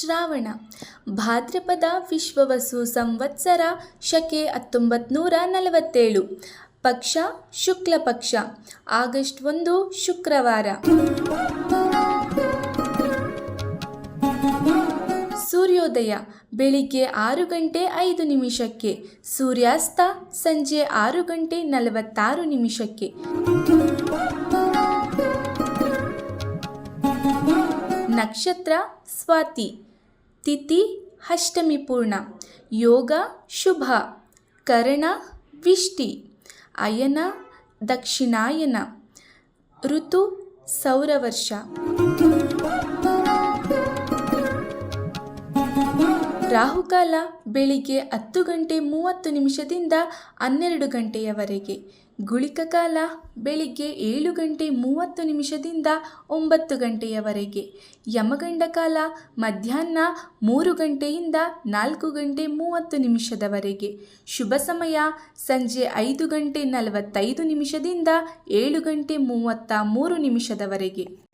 ಶ್ರವಣ. ಭಾದ್ರಪದ ವಿಶ್ವವಸು ಸಂವತ್ಸರ ಶಕೆ ಹತ್ತೊಂಬತ್ತು ನೂರ ನಲವತ್ತೇಳು. ಪಕ್ಷ ಶುಕ್ಲ ಪಕ್ಷ. ಆಗಸ್ಟ್ ಒಂದು, ಶುಕ್ರವಾರ. ಸೂರ್ಯೋದಯ. ಬೆಳಿಗ್ಗೆ ಆರು ಗಂಟೆ ಐದು ನಿಮಿಷಕ್ಕೆ. ಸೂರ್ಯಾಸ್ತ ಸಂಜೆ ಆರು ಗಂಟೆ ನಲವತ್ತಾರು ನಿಮಿಷಕ್ಕೆ. ನಕ್ಷತ್ರ ಸ್ವಾತಿ. ತಿಥಿ ಅಷ್ಟಮಿ ಪೂರ್ಣ. ಯೋಗ ಶುಭ. ಕರ್ಣ ವಿಷ್ಟಿ ಅಯನ ದಕ್ಷಿಣಾಯನ. ಋತು ಸೌರವರ್ಷ. ರಾಹುಕಾಲ ಬೆಳಿಗ್ಗೆ ಹತ್ತು ಗಂಟೆ ಮೂವತ್ತು ನಿಮಿಷದಿಂದ ಹನ್ನೆರಡು ಗಂಟೆಯವರೆಗೆ. ಗುಳಿಕ ಕಾಲ ಬೆಳಿಗ್ಗೆ ಏಳು ಗಂಟೆ ಮೂವತ್ತು ನಿಮಿಷದಿಂದ ಒಂಬತ್ತು ಗಂಟೆಯವರೆಗೆ. ಯಮಗಂಡ ಕಾಲ ಮಧ್ಯಾಹ್ನ ಮೂರು ಗಂಟೆಯಿಂದ ನಾಲ್ಕು ಗಂಟೆ ಮೂವತ್ತು ನಿಮಿಷದವರೆಗೆ. ಶುಭ ಸಮಯ ಸಂಜೆ ಐದು ಗಂಟೆ ನಲವತ್ತೈದು ನಿಮಿಷದಿಂದ ಏಳು ಗಂಟೆ ಮೂವತ್ತ ಮೂರು ನಿಮಿಷದವರೆಗೆ.